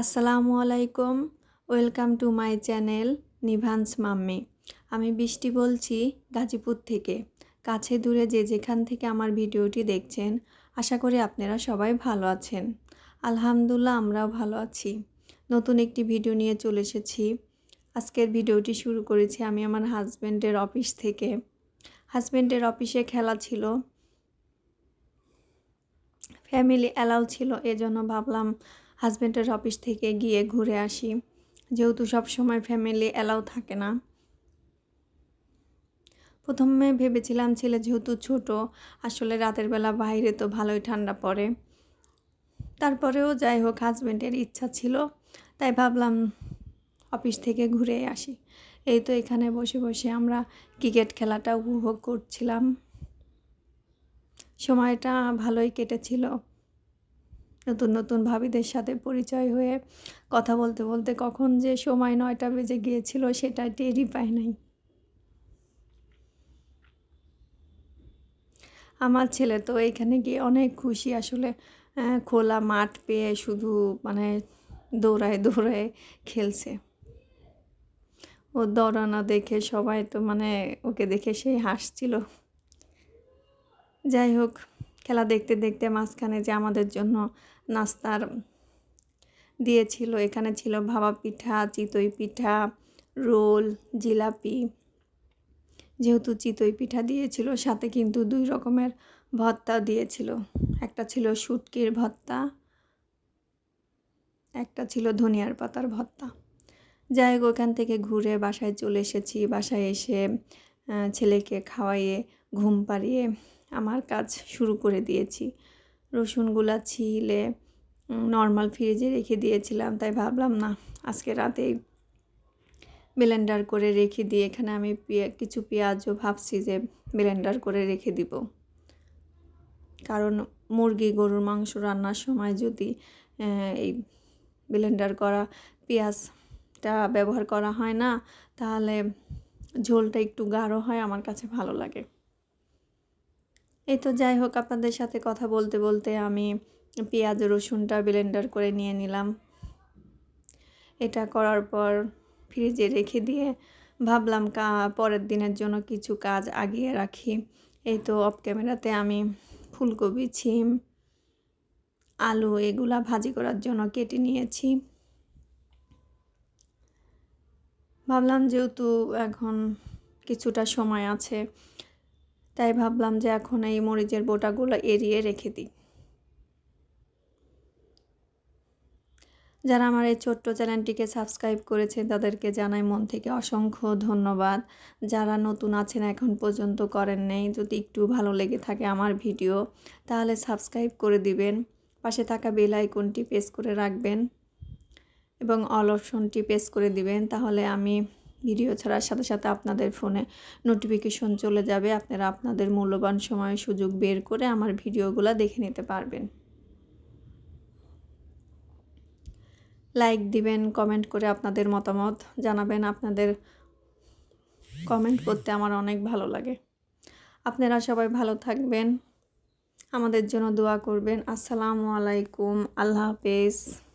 আসসালামু আলাইকুম। Welcome to my channel Nivan's mummy. আমি বৃষ্টি বলছি গাজীপুর থেকে। কাছে দূরে যে যেখান থেকে আমার ভিডিওটি দেখছেন, আশা করি আপনারা সবাই ভালো আছেন। আলহামদুলিল্লাহ, আমরাও ভালো আছি। নতুন একটি ভিডিও নিয়ে চলে এসেছি। আজকের ভিডিওটি শুরু করেছি আমি আমার হাজব্যান্ডের অফিস থেকে। হাজব্যান্ডের অফিসে খেলা ছিল। ফ্যামিলি অ্যালাউ ছিল, এজন্য ভাবলাম হাজব্যান্ডের অফিস থেকে গিয়ে ঘুরে আসি। যেহেতু সব সময় ফ্যামিলি অ্যালাউ থাকে না। প্রথমে ভেবেছিলাম ছেলে যেহেতু ছোট, আসলে রাতের বেলা বাইরে তো ভালোই ঠান্ডা পড়ে। তারপরেও যাই হোক হাজব্যান্ডের ইচ্ছা ছিল, তাই ভাবলাম অফিস থেকে ঘুরে আসি। এই তো এখানে বসে বসে আমরা ক্রিকেট খেলাটা উপভোগ করছিলাম। সময়টা ভালোই কেটেছিল। নতুন নতুন ভাবিদের সাথে পরিচয় হয়ে কথা বলতে বলতে কখন যে সময় নয়টা বেজে গিয়েছিল সেটা টেরই পাই নাই। আমার ছেলে তো এখানে গিয়ে অনেক খুশি আসলে খোলা মাঠ পেয়ে শুধু মানে দৌড়ায় দৌড়ায় খেলছে। ও দৌড়ানো দেখে সবাই তো মানে ওকে দেখে সেই হাসছিল। যাই হোক। খেলা দেখতে দেখতে মাঝখানে যে আমাদের জন্য নাস্তার দিয়েছিল, এখানে ছিল ভাবা পিঠা, চিতই পিঠা, রোল, জিলাপি। যেহেতু চিতই পিঠা দিয়েছিল, সাথে কিন্তু দুই রকমের ভর্তা দিয়েছিল। একটা ছিল শুটকির ভর্তা একটা ছিল ধনিয়ার পাতার ভর্তা যাই হোক, ওখান থেকে ঘুরে বাসায় চলে এসেছি। বাসায় এসে ছেলেকে খাওয়াইয়ে, ঘুম পাড়িয়ে আমার কাজ শুরু করে দিয়েছি। রসুনগুলা ছিলে নর্মাল ফ্রিজে রেখে দিয়েছিলাম, তাই ভাবলাম, না, আজকে রাতে ব্লেন্ডার করে রেখে দিয়ে এখানে আমি কিছু পেঁয়াজও ভাবছি যে ব্লেন্ডার করে রেখে দিব। কারণ মুরগি গরুর মাংস রান্নার সময় যদি এই ব্লেন্ডার করা পেঁয়াজটা ব্যবহার করা হয় না, তাহলে ঝোলটা একটু গাঢ় হয়, আমার কাছে ভালো লাগে। এই তো যাই হোক, আপনাদের সাথে কথা বলতে বলতে আমি পেঁয়াজ, রসুনটা ব্লেন্ডার করে নিয়ে নিলাম। এটা করার পর ফ্রিজে রেখে দিয়ে ভাবলাম কা, পরের দিনের জন্য কিছু কাজ আগিয়ে রাখি। এই তো অফ ক্যামেরাতে আমি ফুলকপি, ছিম, আলু এগুলা ভাজি করার জন্য কেটে নিয়েছি। ভাবলাম যেহেতু এখন কিছুটা সময় আছে তাই ভাবলাম যে এখন এই মরিচের বোটাগুলো এড়িয়ে রেখে দিই। যারা আমার এই ছোট্ট চ্যানেলটিকে সাবস্ক্রাইব করেছে তাদেরকে জানাই মন থেকে অসংখ্য ধন্যবাদ। যারা নতুন আছেন, এখন পর্যন্ত করেন নেই, যদি একটু ভালো লেগে থাকে আমার ভিডিও, তাহলে সাবস্ক্রাইব করে দিবেন। পাশে থাকা বেল আইকনটি প্রেস করে রাখবেন এবং অল অপশনটি প্রেস করে দিবেন, তাহলে আমি ভিডিও ছাড়ার সাথে সাথে আপনাদের ফোনে নোটিফিকেশন চলে যাবে। আপনারা আপনাদের মূল্যবান সময়, সুযোগ বের করে আমার ভিডিওগুলো দেখে নিতে পারবেন। লাইক দিবেন কমেন্ট করে আপনাদের মতামত জানাবেন। আপনাদের কমেন্ট করতে আমার অনেক ভালো লাগে। আপনারা সবাই ভালো থাকবেন। আমাদের জন্য দোয়া করবেন। আসসালামু আলাইকুম। আল্লাহ হাফেজ।